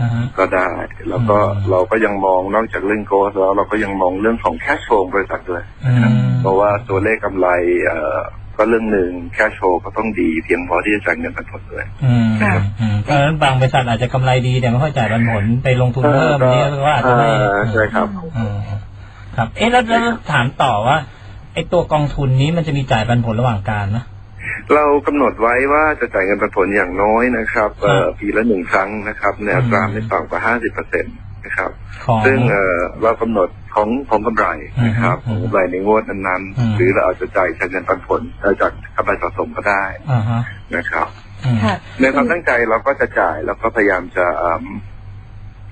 อ่าฮะก็ได้ แล้วก็อืมเราก็ยังมองนอกจากเรื่องโกสแล้วเราก็ยังมองเรื่องของแคชโฟบริษัทด้วยอืมเพราะว่าตัวเลขกำไรเอ่อก็เรื่องหนึ่งแคชโฟก็ต้องดีเพียงพอที่จะจ่ายเงินปันผลด้วยอืมค่ะอืมเพราะฉะนั้นบางบริษัทอาจจะกำไรดีแต่ไม่ค่อยจ่ายปันผลไปลงทุนเพิ่มนี่ก็อาจจะไม่อ่าใช่ครับอืมครับ เอ๊ะแล้วแล้วถามต่อว่าไอ้ตัวกองทุนนี้มันจะมีจ่ายปันผลระหว่างการนะ เรากำหนดไว้ว่าจะจ่ายเงินปันผลอย่างน้อยนะครับเอ่อครับปีละหนึ่งครั้งนะครับในอัตราอืมไม่ต่ำกว่าห้าสิบเปอร์เซ็นต์นะครับของซึ่งเอ่อเรากำหนดของของกำไรนะครับอืขมองกำไรในงวดนั้นอืมๆหรือเราอาจจะจ่ายจากเงินปันผลเอ่อจากกำไรสะสมก็ได้อ่าฮะนะครับอืมค่ะในความตั้งใจเราก็จะจ่ายแล้วก็พยายามจะ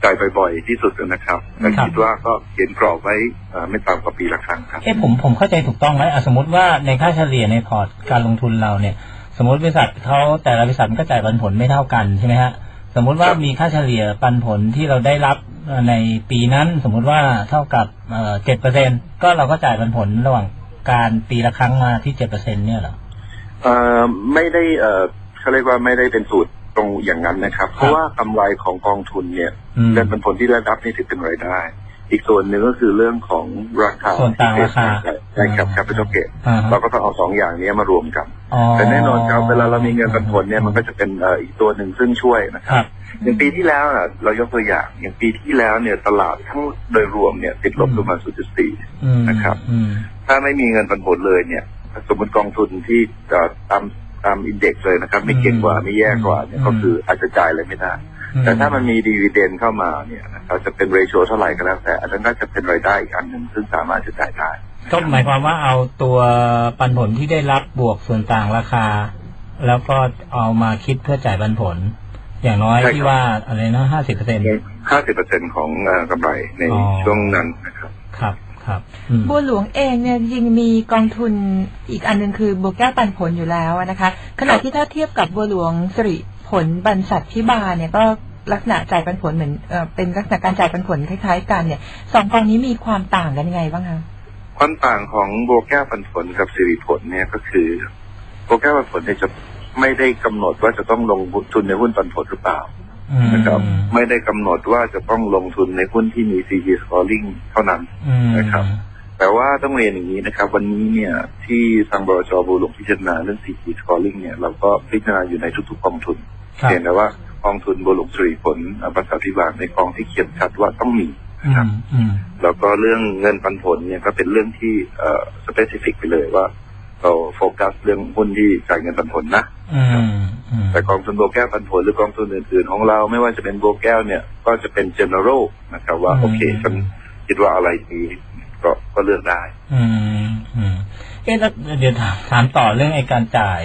เอิ่มจ่ายบ่อยๆ ที่สุดนะครับแต่ครับคิดว่าก็เขียนกรอบไว้เอ่อไม่ต่ำกว่าปีละครั้งครับเอ๊ะผมผมเข้าใจถูกต้องไหมอะสมมติว่าในค่าเฉลี่ยในพอร์ตการลงทุนเราเนี่ย สมมติบริษัทเขาแต่ละบริษัทมันก็จ่ายปันผลไม่เท่ากันใช่ไหมฮะสมมุติว่าครับมีค่าเฉลี่ยปันผลที่เราได้รับเอ่อในปีนั้น สมมุติว่าเท่ากับเจ็ดเปอร์เซ็นก็เราก็จ่ายปันผลระหว่างการปีละครั้งมาที่เจ็ดเปอร์เซ็นเนี่ยเหรอเอ่อไม่ได้เอ่อเขาเรียกว่าไม่ได้เป็นสูตร ตรงอย่างนั้นนะครับ เพราะว่ากำไรของกองทุนเนี่ยอืมเงินปันผลที่ได้รับนี่ถือเป็นรายได้ อีกส่วนหนึ่งก็คือเรื่องของราคาส่วนต่างราคาใช่ครับแคปิตอลเกตอ่าฮะเราก็ต้องเอาสองอย่างนี้มารวมกันอ๋อแต่แน่นอนครับเวลาเรามีเงินปันผลเนี่ยมันก็จะเป็นเอ่ออีกตัวหนึ่งซึ่งช่วยนะคครับรับอย่างปีที่แล้วน่ะเรายกตัวอย่างอย่างปีที่แล้วเนี่ยตลาดทั้งโดยรวมเนี่ยติดลบประมาณ0.4อืมนะครับอืมถ้าไม่มีเงินปันผลเลยเนี่ยสมมติกองทุนที่เอ่อตาม ตามอินเด็กซ์เลยนะครับ ไม่เก่งกว่าไม่แย่กว่าเนี่ยอืมก็คืออาจจะจ่ายอะไรไม่ได้ แต่ถ้ามันมีดีเวเดนเข้ามาเนี่ยนะครับจะเป็นเรโชเท่าไหร่ก็แล้วแต่อันนั้นก็จะเป็นรายได้อีกอันหนึ่งซึ่งสามารถจะจ่ายได้ก็หมายความว่าเอาตัวปันผลที่ได้รับบวกส่วนต่างราคา แล้วก็เอามาคิดเพื่อจ่ายปันผล อย่างน้อยใช่ครับที่ว่าอะไรนะห้าสิบเปอร์เซ็นต์ห้าสิบเปอร์เซ็นของเอ่อกำไรในอ๋อช่วงนั้นนะครับครับ ครับอืมบัวหลวงเองเนี่ยจริงๆมีกองทุนอีกอันหนึ่งคือบัวแก้วปันผลอยู่แล้วนะคะขณะที่ถ้าเทียบกับบัวหลวงสิริผลบรรษัทพิบาลเนี่ยก็ลักษณะจ่ายปันผลเหมือนเออเป็นลักษณะการจ่ายปันผลคล้ายๆ กันเนี่ยสองกองนี้มีความต่างกันยังไงบ้างคะความต่างของโบวแก้วปันผลกับสิริผลเนี่ยก็คือโบวแก้วปันผลเนี่ยจะไม่ได้กำหนดว่าจะต้องลงทุนในหุ้นปันผลหรือเปล่าอืม นะครับ ไม่ได้กำหนดว่าจะต้องลงทุนในหุ้นที่มี CG scoring เท่านั้นอืมนะครับ แต่ว่าต้องเรียนอย่างนี้นะครับ วันนี้เนี่ยที่ทางบรจบูลงพิจารณาเรื่อง CG scoring เนี่ยเราก็พิจารณาอยู่ในทุกๆกองทุนครับเพียงแต่ว่ากองทุนบวหลวงสิริผลอ่าบริษัทพิบาลในกองที่เขียนชัดว่าต้องมีอืนะครับมอืมแล้วก็เรื่องเงินปันผลเนี่ยก็เป็นเรื่องที่เอ่อสเปซิฟิกไปเลยว่า เราโฟกัสเรื่องหุ้นที่จ่ายเงินปันผลนะอืมอืมแต่กองทุนโบแก้วปันผลหรือกองทุนอื่นๆของเราไม่ว่าจะเป็นโบแก้วเนี่ย ก็จะเป็น general นะครับ ว่าโอเคฉันคิดว่าอะไรดีก็ก็เลือกได้ อืมอืมเอ๊ะแล้วเดี๋ยวถามถามต่อเรื่องไอ้การจ่าย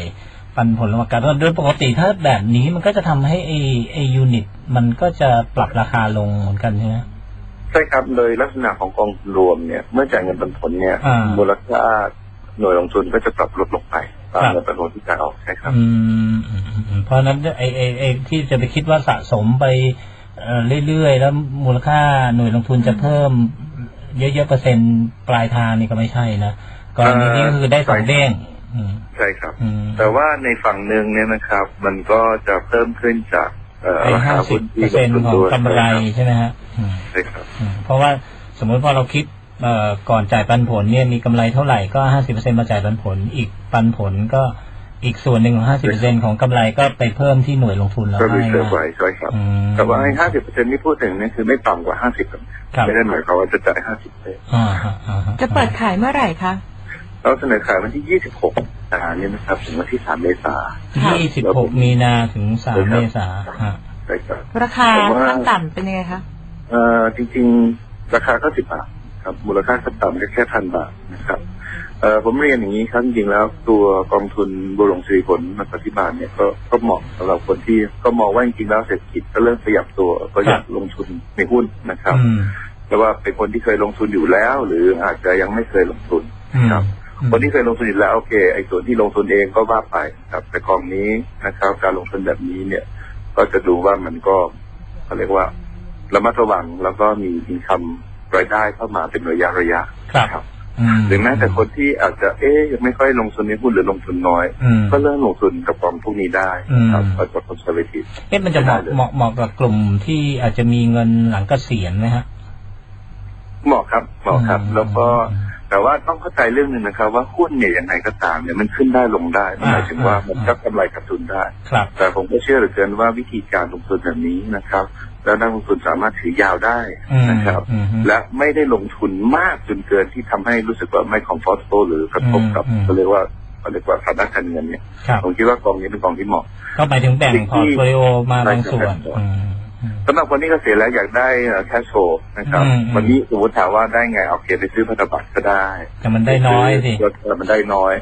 ปันผลระหว่างการโดยปกติถ้าแบบนี้มันก็จะทำให้ไอ้ไอ้ยูนิต มันก็จะปรับราคาลงเหมือนกันใช่ไหมใช่ครับโดยลักษณะของกองทุนรวมเนี่ย เมื่อจ่ายเงินปันผลเนี่ยอ่ามูลค่า หน่วยลงทุนก็จะปรับลดลงไปตามครับเงินปันผลที่จ่ายออกใช่ครับอืมอืมอืมเพราะฉะนั้นไอ้ไอ้ไอ้ที่จะไปคิดว่าสะสมไปเอ่อเรื่อยๆ แล้วมูลค่าหน่วยลงทุนจะเพิ่ม เยอะๆเปอร์เซ็นต์ปลายทางนี่ก็ไม่ใช่นะกรณีนี้ก็คือได้สองเด้งอืมใช่ครับอืมแต่ว่าในฝั่งหนึ่งเนี่ยนะครับ มันก็จะเพิ่มขึ้นจากเอ่อไอ้ราห้าคาสิหุ้บนเปที่อร์เซ็นต์ลงทุนของด้วยกำไรใช่ไหมฮะอืมใช่ครับอืมเพราะว่าสมมติพอเราคิดเอ่อ ก่อนจ่ายปันผลเนี่ยมีกำไรเท่าไหร่ก็ห้าสิบเปอร์เซ็นมาจ่ายปันผล อีกปันผลก็อีกส่วนหนึ่งของห้าสิบเปอร์เซ็นของกำไรก็ไปเพิ่มที่หน่วยลงทุนเราก็รีให้เซิร์ฟไว้ใช่ครับอืมแต่ว่าไอ้ห้าสิบเปอร์เซ็นต์ที่พูดถึงเนี่ยคือไม่ต่ำกว่าห้าสิบครับไม่ได้หมายความว่าจะจ่ายห้าสิบเลยอ่าฮะอ่าฮะจะเปิดขายเมื่อไหร่คะเราเสนอขายวันที่ยี่สิบหกอ่าเนี่ยนะครับถึงวันที่สามเมษายี่สิบหกมีนาถึงสามเมษาฮะใช่ครับราคาผมว่าขั้นต่ำเป็นยังไงคะเอ่อจริง ๆ ราคาก็สิบบาท ครับ มูลค่าขั้นต่ำก็แค่พันบาทนะครับเอ่อผมเรียนอย่างนี้ครับจริงๆแล้วตัวกองทุนบุหลวงสิริผลมาปฏิบัติเนี่ยก็ก็เหมาะสำหรับคนที่ก็มองว่าจริงๆแล้วเศรษฐกิจก็เริ่มขยับตัวก็อยากลงทุนในหุ้นนะครับอืมแต่ว่าเป็นคนที่เคยลงทุนอยู่แล้ว หรืออาจจะยังไม่เคยลงทุนอืมครับ คนที่เคยลงทุนอยู่แล้วโอเคไอ้ส่วนที่ลงทุนเองก็ว่าไปครับ แต่กองนี้นะครับ การลงทุนแบบนี้เนี่ย ก็จะดูว่ามันก็เขาเรียกว่าระมัดระวังแล้วก็มีอินคัม รายได้เข้ามาเป็นระยะระยะครับครับมหรือแม้แต่คนที่อาจจะเอ๊ยยังไม่ค่อยลงทุนในหุ้นหรือลงทุนน้อยอืมก็เริ่มลงทุนกับกองพวกนี้ได้ครับอืมก็จะ conservative เอ๊ะมันจะเหมาะได้เลยเหมาะเหมาะกับกลุ่มที่อาจจะมีเงินหลังเกษียณไหมฮะเหมาะครับเหมาะครับอืมแล้วก็แต่ว่าต้องเข้าใจเรื่องหนึ่งนะครับ ว่าหุ้นเนี่ยยังไงก็ตามเนี่ยมันขึ้นได้ลงได้มันหมายถึงว่าอ่ามัมันก็กำไรขาดทุนได้ครับแต่ผมก็เชื่อเหลือเกินว่าวิธีการลงทุนแบบนี้นะครับ แล้วนักลงทุนสามารถถือยาวได้อืมนะครับอืมและไม่ได้ลงทุนมากจนเกินที่ทำให้รู้สึกว่าไม่ comfortable หรือกระทบกับอืมเขาเรียกว่าเขาเรียกว่าฐานะการเงินเนี่ยครับผมคิดว่ากองนี้เป็นกองที่เหมาะ ก็หมายถึงแบ่งสิ่งพที่อร์ตโฟลิโอมาบางส่วนใช่ครับอืมอืมสำหรับคนที่เกษียณแล้วอยากได้แคชโชนะครับอืมวันนี้สมมติถามว่าได้ไงเอาเก็บไปซื้อพันธบัตรก็ได้ แต่มันได้น้อยสิแต่มันได้น้อย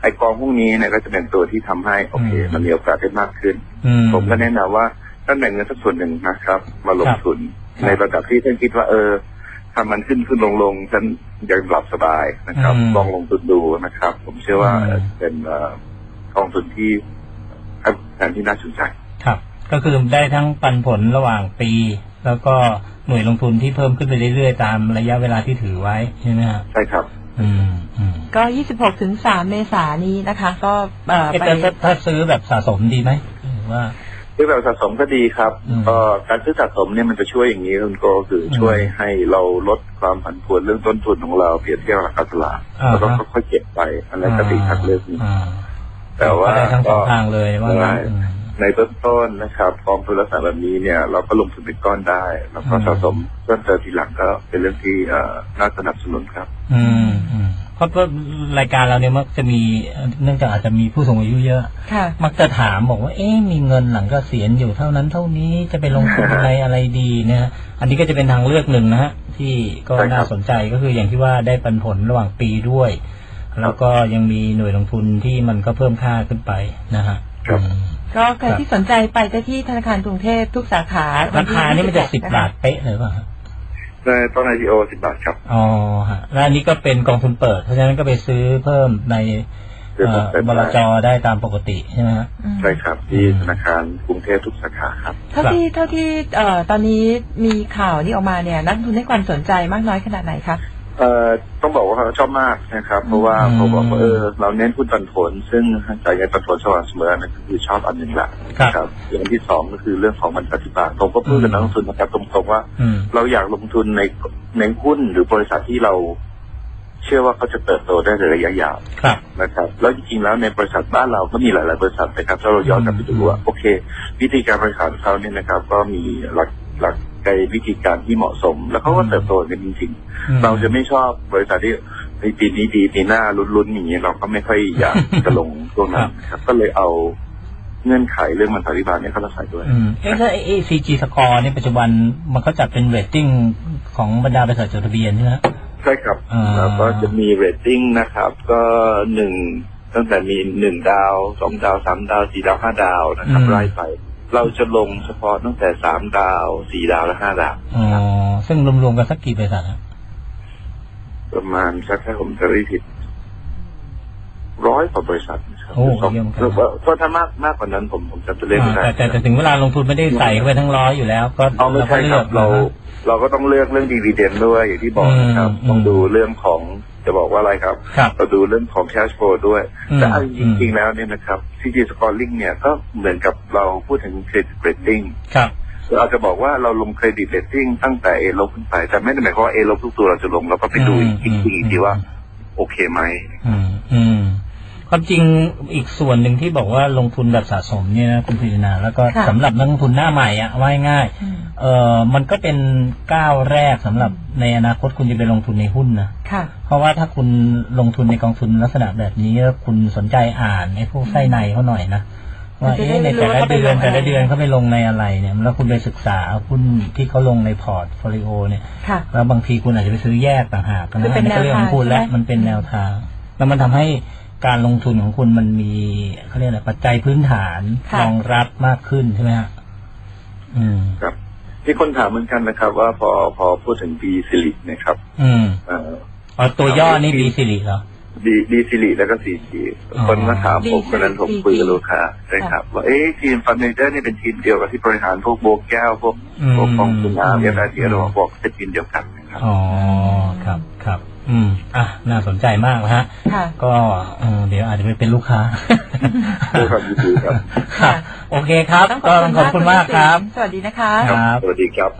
ไอกองพวกนี้เนี่ยก็จะเป็นตัวที่ทำให้โอเคอืมมันมีโอกาสได้มากขึ้นอืมผมก็แนะนำว่า ท่านแบ่งเงินสักส่วนหนึ่งนะครับ มาลงทุนครับในระดับที่ท่านคิดว่าเออถ้ามันขึ้นขึ้นลงลงฉันยังหลับสบายนะครับอืมลองลงทุนดูนะครับ ผมเชื่อว่าอืมเป็นเอ่อกองทุนที่แผนที่น่าสนใจครับ ก็คือได้ทั้งปันผลระหว่างปี แล้วก็หน่วยลงทุนที่เพิ่มขึ้นไปเรื่อยๆ ตามระยะเวลาที่ถือไว้ใช่ไหมฮะใช่ครับอืมอืมก็26ถึง3เมษายนนี้นะคะ ก็เอ่อเอ๊ะไปแต่ถ้าถ้าซื้อแบบสะสมดีไหมหรือว่า ซื้อแบบสะสมก็ดีครับอืมก็การซื้อสะสมเนี่ยมันจะช่วยอย่างนี้คุณโกคืออมช่วยให้เราลดความผันผวนเรื่องต้นทุนของเราเปรียบเทียบกับราคาตลาดอ่าฮะแล้วก็ค่อยๆเก็บไปอันนั้นก็ดีทางเลือกหนึ่งอ่าแต่ว่าก็ได้ทั้งสองก็ทางเลยว่างั้นใช่อืมในเบื้องต้นนะครับกองทุนลักษณะแบบนี้เนี่ย เราก็ลงทุนเป็นก้อนได้ แล้วก็อืมสะสมเพิ่มเติมทีหลังก็เป็นเรื่องที่เอ่อน่าสนับสนุนครับ อืมอืมเพ ราะว่ารายการเราเนี่ยมักจะมีเนื่องจากอาจจะมีผู้สูงอายุเยอะ ค่ะ มักจะถามบอกว่าเอ๊ะมีเงินหลังเกษียณอยู่เท่านั้นเท่านี้จะไปลงทุนอะไรอะไรดีเนี่ยฮะอันนี้ก็จะเป็นทางเลือกหนึ่งนะฮะที่ก็ใช่ครับน่าสนใจก็คืออย่างที่ว่าได้ปันผลระหว่างปีด้วย แล้วก็ยังมีหน่วยลงทุนที่มันก็เพิ่มค่าขึ้นไปนะฮะครับอืมก็ใครที่สนใจไปได้ที่ธนาคารกรุงเทพทุกสาขาวัราที่คานี่มันจะ26สิบบาทเป๊ะเลยป่ะ ฮะในต้น IPO สิบบาทครับ อ๋อฮะแล้วอันนี้ก็เป็นกองทุนเปิด เพราะฉะนั้นก็ไปซื้อเพิ่มในเดี๋ยวเอ่ผมอไปบลจได้ตามปกติใช่ไหมฮะอืมใช่ครับ ที่อืมธนาคารกรุงเทพทุกสาขาครับ เท่าที่เท่าที่เอ่อตอนนี้มีข่าวนี้ออกมาเนี่ย นักลงทุนให้ความสนใจมากน้อยขนาดไหนคะ เอ่อต้องบอกว่าเขาชอบมากนะครับ เพราะว่าอืมเขาบอกว่าเออเราเน้นหุ้นปันผล ซึ่งจ่ายเงินปันผลสม่ำเสมอนั่นก็คือชอบอันหนึ่งละครับนะครับอย่างที่สองก็คือเรื่องของบรรษัทบาลผมก็พูดกับนักลงทุนนะครับตรงๆว่าอืมเราอยากลงทุนในในหุ้นหรือบริษัทที่เรา เชื่อว่าเขาจะเติบโตได้ในระยะยาวครับนะครับ แล้วจริงๆแล้วในบริษัทบ้านเราก็มีหลาย ๆ บริษัทนะครับถ้าเราย้อนกลับไปดูว่าโอเค วิธีการบริหารของเขาเนี่ยนะครับ ก็มีหลักหลัก ใจวิธีการที่เหมาะสม แล้วเขาก็เติบโตกันจริงอืมๆเราจะไม่ชอบบริษัทที่ในปีนี้ดีปีหน้าลุ้นๆอย่างนี้เราก็ไม่ค่อยอยากจะลงช่วงนั้นครับก็เลยเอาเงื่อนไขเรื่องมันสาริบาลเนี่ยเข้ามาใส่ด้วยอืมเอ๊ะถ้า ACG score เนี่ยปัจจุบันมันก็จัดเป็นเรตติ้งของบรรดาบริษัทจดทะเบียนใช่ไหมฮะใช่ครับอ่าแล้วก็จะมีเรตติ้งนะครับ ก็หนึ่งตั้งแต่มีหนึ่งดาวสองดาวสามดาวสี่ดาวห้าดาวนะครับอืมไล่ไป เราจะลงเฉพาะตั้งแต่สามดาวสี่ดาวและห้าดาวอ๋อซึ่งรวมๆกันสักกี่บริษัทฮะประมาณสักถ้าผมจะไม่ผิดร้อยกว่าบริษัทนะครับ โอ้สองเยี่ยมคเพรับราะเพราะถ้ามากมากกว่านั้นผมผมจำตัวเลขไม่อ่าได้แต่แต่แต่ถึงเวลาลงทุนไม่ได้ใส่เข้าไปทั้งร้อยอยู่แล้ว ก็เอาไม่เราก็ใช่เลืครัอบกเรานะฮะเราก็ต้องเลือกเรื่องดีว i เดนด้วยอย่างที่บอกนะครับอืมต้องดูเรื่องของจะบอกว่าอะไรครับครับเราดูเรื่องของ cash flow ด้วยอืมแต่เอาจอืมริงๆแล้วเนี่ยนะครับ CG scoring เนี่ยก็เหมือนกับเราพูดถึง credit rating ครับเราจะบอกว่าเราลง credit rating ตั้งแต่ A ลบขึ้นไป แต่ไม่ได้หมายความว่า A ลบทุกตัวเราจะลงเราก็ไปดูอีกอืมทีอีกทีว่า โอเคไหมอืมอืม ความจริงอีกส่วนหนึ่งที่บอกว่าลงทุนแบบสะสมเนี่ยนะคุณพิจนาแล้วก็ค่ะสำหรับนักลงทุนหน้าใหม่อะว่าง่ายอืมๆเออมันก็เป็นก้าวแรกสำหรับในอนาคตคุณจะไปลงทุนในหุ้นนะ ค่ะ เพราะว่าถ้าคุณลงทุนในกองทุนลักษณะแบบนี้แล้วคุณสนใจอ่านไอ้พวกไส้ในเขาหน่อยนะว่ามันจะได้เอ๊ะในรู้แต่ละว่าเขาไปเดือนลงแต่ละอะไรเดือนเขาไปลงในอะไรเนี่ยแล้วคุณไปศึกษาหุ้นที่เขาลงในพอร์ตโฟลิโอเนี่ยค่ะ แล้วบางทีคุณอาจจะไปซื้อแยกต่างหากคือนะเป็นอันนี้ก็เรื่องของคุณแนวทางและใช่ไหม มันเป็นแนวทาง แล้วมันทำให้ การลงทุนของคุณมันมีเขาเรียกอะไรปัจจัยพื้นฐานค่ะ รองรับมากขึ้นใช่ไหมฮะอืม ครับมีคนถามเหมือนกันนะครับ ว่าพอพอพูดถึง B สิรินะครับอืมเอ่อ อ๋อตัวย่อนี่บีสิริเหรอ ดีดีสิริแล้วก็ซีจีอ๋อ คนมาถามผมดีคนนั้นผม CG คุยกับลูกค้าใช่ครับว่าเอ๊ะทีมฟันเนเจอร์นี่เป็นทีมเดียวกับที่บริหารพวกโบกแก้วพวกอืมพวกกองทุนน้ำอืมเอฟไอทีเราบอกเป็นทีมเดียวกันนะครับ อ๋อครับครับ อืม อะ น่าสนใจมากนะฮะค่ะก็เออเดี๋ยวอาจจะไปเป็นลูกค้าด้วยความยินดีครับครับ โอเคครับ ก็ต้องขอบคุณมากครับ สวัสดีนะคะ ครับ สวัสดีครับ